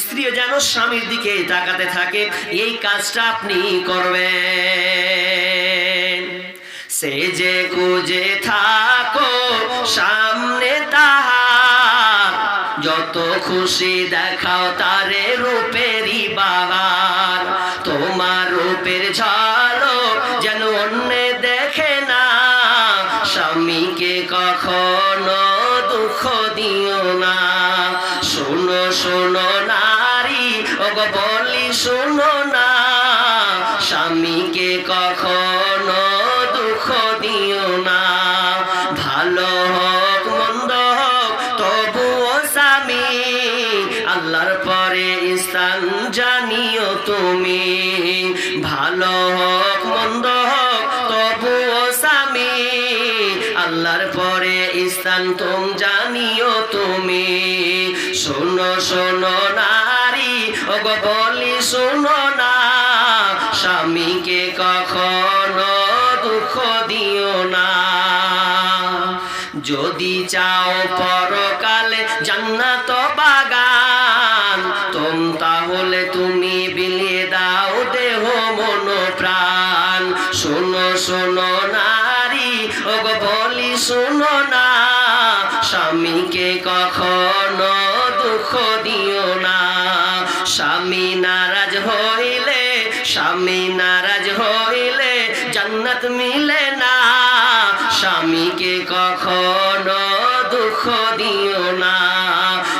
স্ত্রীও যেন স্বামীর দিকে তাকাতে থাকে, এই কাজটা আপনি করবেন। সে যে কুজে থাকো, সামনে তাহার, যত খুশি দেখাও তারে রূপেরই বাহার বলি শোনো না। স্বামীকে কখনো দুঃখ দিও না। ভালো হোক, মন্দ হোক, তবুও স্বামী, আল্লাহর পরে স্থান জানিও তুমি। ভালো হোক, মন্দ হোক, তবুও স্বামী, আল্লাহর পরে স্থান তুম জানিও তুমি। শোনো শোনো নারী ও গো বলি শোনো না। স্বামীকে কখনো দুঃখ দিও না। যদি চাও পরকালে জান্নাত বাগান, তোম তাহলে তুমি বিলিয়ে দাও দেহ মন প্রাণ। শোনো শোনো নারী ও গো বলি শোনো না। স্বামীকে কখনো স্বামী নারাজ হইলে, স্বামী নারাজ হইলে জান্নাত মিলে না। স্বামীকে কখনো দুঃখ দিও না।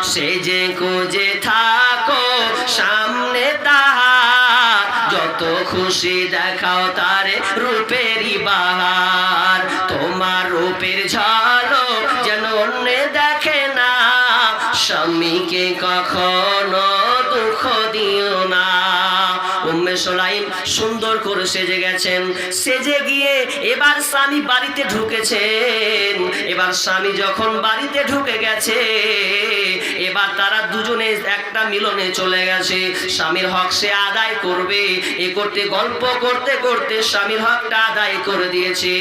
সে যে কোজে থাকো সামনে তাহার। যত খুশি দেখাও তারে রূপেরই বাহার। তোমার রূপের ঝালো যেন অন্য দেখে না। স্বামীকে কখনো উম্মে সোলাইম সুন্দর করে সেজে গেছেন। সেজে গিয়ে এবার স্বামী বাড়িতে ঢুকেছেন। এবার স্বামী যখন বাড়িতে ঢুকে গেছে, এবার তারা দুজনে একটা মিলনে চলে গেছে। স্বামীর হক সে আদায় করবে। এ করতে, গল্প করতে করতে স্বামীর হকটা আদায় করে দিয়েছে।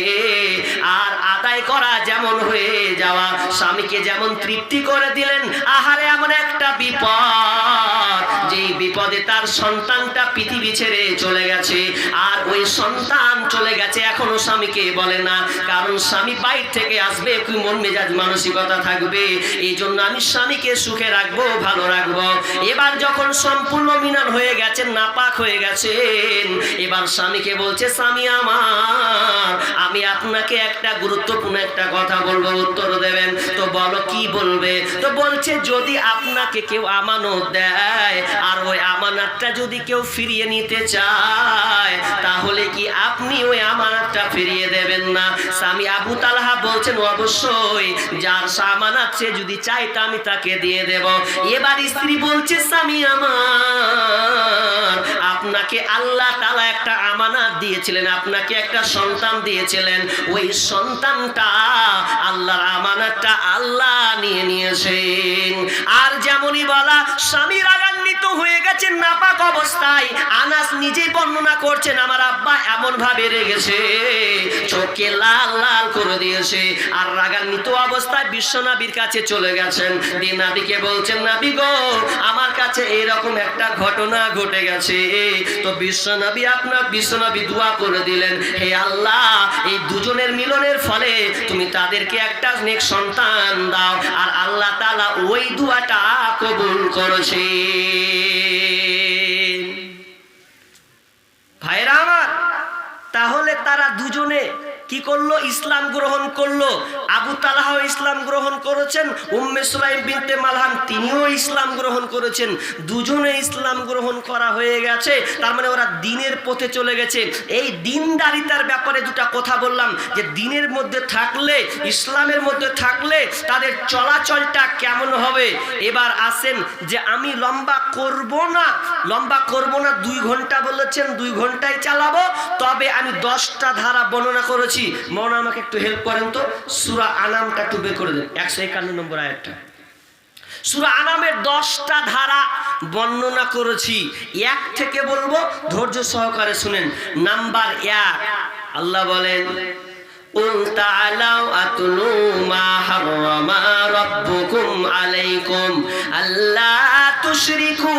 আর আদায় করা যেমন হয়ে যাওয়া, স্বামীকে যেমন তৃপ্তি করে দিলেন, আহারে এমন একটা বিপদ। যেই বিপদে তার সন্তানটা পৃথিবী ছেড়ে চলে গেছে, আর ওই সন্তান চলে গেছে, এখনও স্বামীকে বলে না। কারণ স্বামী বাইর থেকে আসবে কি মন মেজাজ মানসিকতা থাকবে। এই জন্য আমি স্বামীকে সুখে রাখব, ভালো রাখব। এবার যখন সম্পূর্ণ মিলন হয়ে গেছেন নাপাক হয়ে গেছেন, এবার স্বামীকে বলছে, স্বামী আমার, আমি আপনাকে একটা গুরুত্বপূর্ণ একটা কথা বলব, উত্তর দেবেন। তো বলো, কি বলবে? তো বলছে, যদি আপনাকে কেউ আমানত দেয় আর ওই আমানতটা যদি কেউ ফিরিয়ে নিতে চায়, তাহলে কি আপনি ওই আমানতটা ফিরিয়ে দেবেন না? স্বামী আবু তালহা বলছেন, অবশ্যই, যার সামানাত সে যদি চাই তা আমি তাকে দিয়ে দেব। এবার স্ত্রী বলছে, স্বামী আমার, আপনাকে আল্লাহ তালা একটা আমানাত দিয়েছিলেন, আপনাকে একটা সন্তান দিয়েছিলেন। ওই সন্তানটা আল্লাহর আমানাতটা আল্লাহ নিয়ে নিয়েছেন। আর যেমনই বলা স্বামী রাগান্বিত হয়ে গেছেন নাপাক অবস্থায়। আনাস নিজেই বর্ণনা করছেন, আমার আব্বা এমন ভাবে রেগেছে চোখে লাল লাল করে দিয়েছে, আর রাগান্বিত অবস্থায় কাছে চলে গেছেন। দিয়ে নাবিকে বলছেন, নাবি গো, আমার কাছে এরকম একটা ঘটনা ঘটে গেছে। তো আপনার দোয়া করে দিলেন, হে আল্লাহ, এই দুজনের মিলনের ফলে তুমি তাদেরকে একটা নেক সন্তান দাও, আর আল্লাহ তাআলা ওই দোয়াটা কবুল করেছে। কি করল? ইসলাম গ্রহণ করল। আবু তালাহ ইসলাম গ্রহণ করেছেন, উম্মে সুলাইম বিনতে মালহাম তিনিও ইসলাম গ্রহণ করেছেন। দুজনে ইসলাম গ্রহণ করা হয়ে গেছে, তার মানে ওরা দিনের পথে চলে গেছে। এই দিনদারিতার ব্যাপারে দুটা কথা বললাম, যে দিনের মধ্যে থাকলে, ইসলামের মধ্যে থাকলে তাদের চলাচলটা কেমন হবে? এবার আসেন যে আমি লম্বা করব না, লম্বা করব না, দুই ঘণ্টা বলেছেন, দুই ঘন্টায় চালাবো, তবে আমি দশটা ধারা বর্ণনা করেছি। মনে আমাকে একটু হেল্প করেন তো সুরা আনামটা একটু বের করে দেন একশো একান্ন নম্বর আয়াতটা সুরা আনামের দশটা ধারা বর্ণনা করেছি এক থেকে বলবো ধৈর্য সহকারে শুনেন নাম্বার এক আল্লাহ বলেন قل تعالوا أتلوا ما حرم ربكم عليكم ألا তুশরিকু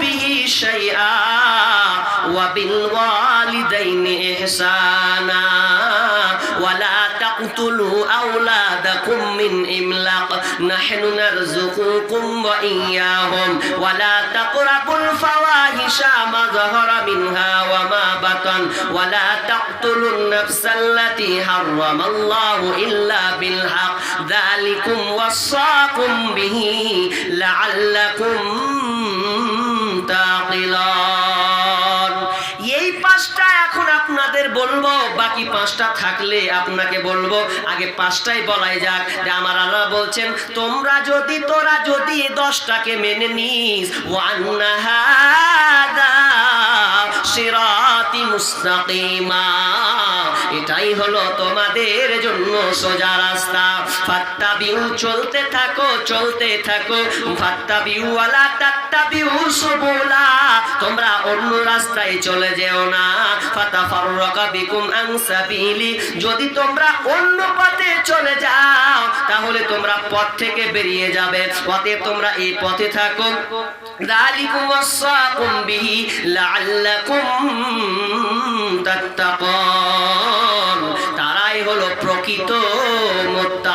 বিহি শাইআ ওয়া বিল ওয়ালিদাইনি ইহসানা ولا تقتلوا أولادكم من إملاق. نحن نرزقكم وإياهم. ولا تقربوا الفواحش ما ظهر منها وما بطن. ولا تقتلوا النفس التي حرم الله إلا بالحق. ذلكم وصاكم به لعلكم আপনাদের বলব, বাকি পাঁচটা থাকলে আপনাকে বলব। আগে পাঁচটাই বলাই যাক, যে আমার আল্লাহ বলছেন, তোমরা যদি, তোরা যদি দশটাকে মেনে নিস, ওয়ান্না হাদা সিরাতি মুস্তাকিমা। এটাই হলো তোমাদের জন্য সোজা রাস্তা। ফাত্তাবিউ, চলতে থাকো চলতে থাকো। ফাত্তাবিউ ওয়ালা তাত্তাবিউ সুবুলা। তোমরা অন্য রাস্তায় চলে যেও না। ফাতাফাররাকা বিকুম আন সাবিলি। যদি তোমরা অন্য পথে চলে যাও, তাহলে তোমরা পথ থেকে বেরিয়ে যাবে। পথে তোমরা এই পথে থাকো। যালিকুম ওয়াসাকুম বিহি, লাআল্লাকুম তাত্তাকুন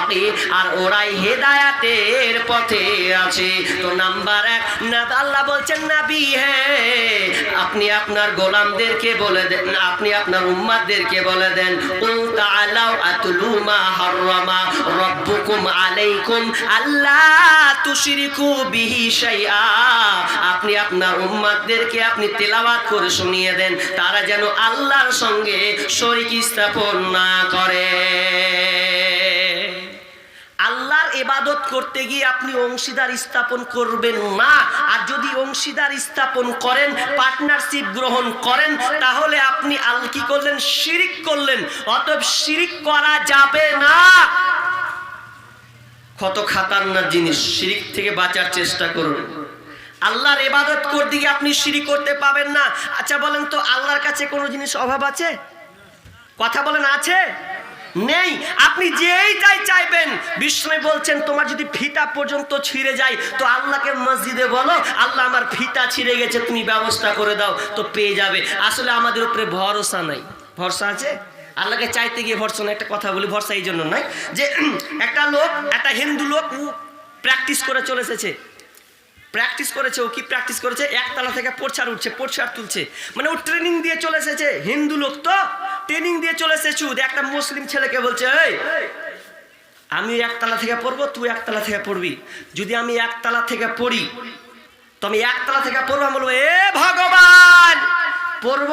মুত্তাকি আর ওরাই হেদায়াতের পথে আছে। তো নাম্বার এক, না আল্লাহ বলছেন, নাবি হ্যাঁ আপনি আপনার গোলামদেরকে বলে দেন আপনি আপনার উম্মাদদেরকে বলে দেন রাব্বুকুম আলাইকুম আল্লাহ তুশরিকু বিহি শাইআ। আপনি আপনার উম্মাদদেরকে আপনি তেলাওয়াত করে শুনিয়ে দেন, তারা যেন আল্লাহর সঙ্গে শরীক স্থাপন না করে। ইবাদত করতে গিয়ে আপনি অংশীদার স্থাপন করবেন না। আর যদি অংশীদার স্থাপন করেন পার্টনারশিপ গ্রহণ করেন, তাহলে আপনি আল কি করলেন? শিরিক করলেন। অতএব শিরিক করা যাবে না। কত খাতারনাক জিনিস, শিরিক থেকে বাঁচার চেষ্টা করুন। আল্লাহর ইবাদত করতে গিয়ে আপনি শিরিক করতে পাবেন না। আচ্ছা বলেন তো, আল্লাহর কাছে কোনো জিনিস অভাব আছে? কথা বলেন, আছে? নেই। আপনি যেই চাই চাইবেন। বিষ্ণু বলছেন, তোমার যদি ফিতা পর্যন্ত ছিঁড়ে যায়, তো আল্লাহকে মসজিদে বলো, আল্লাহ আমার ফিতা ছিঁড়ে গেছে, তুমি ব্যবস্থা করে দাও, তো পেয়ে যাবে। আসলে আমাদের উপরে ভরসা নাই। ভরসা আছে? আল্লাহকে চাইতে গিয়ে ভরসা না একটা কথা বলি, ভরসা এই জন্য নয় যে, একটা লোক, একটা হিন্দু লোক প্র্যাকটিস করে চলে এসেছে। প্র্যাকটিস করেছে, ও কি প্র্যাকটিস করেছে? একতলা থেকে পোরছার উঠছে, পোরছার তুলছে। মানে ও ট্রেনিং দিয়ে চলে এসেছে, হিন্দু লোক তো। ট্রেনিং দিয়ে চলে এসেছে। একটা মুসলিম ছেলেকে বলছে, এই, আমি একতলা থেকে পড়ব, তুই একতলা থেকে পড়বি। যদি আমি একতলা থেকে পড়ি, তো আমি একতলা থেকে পড়ব। আমি বলব, এ ভগবান, পড়ব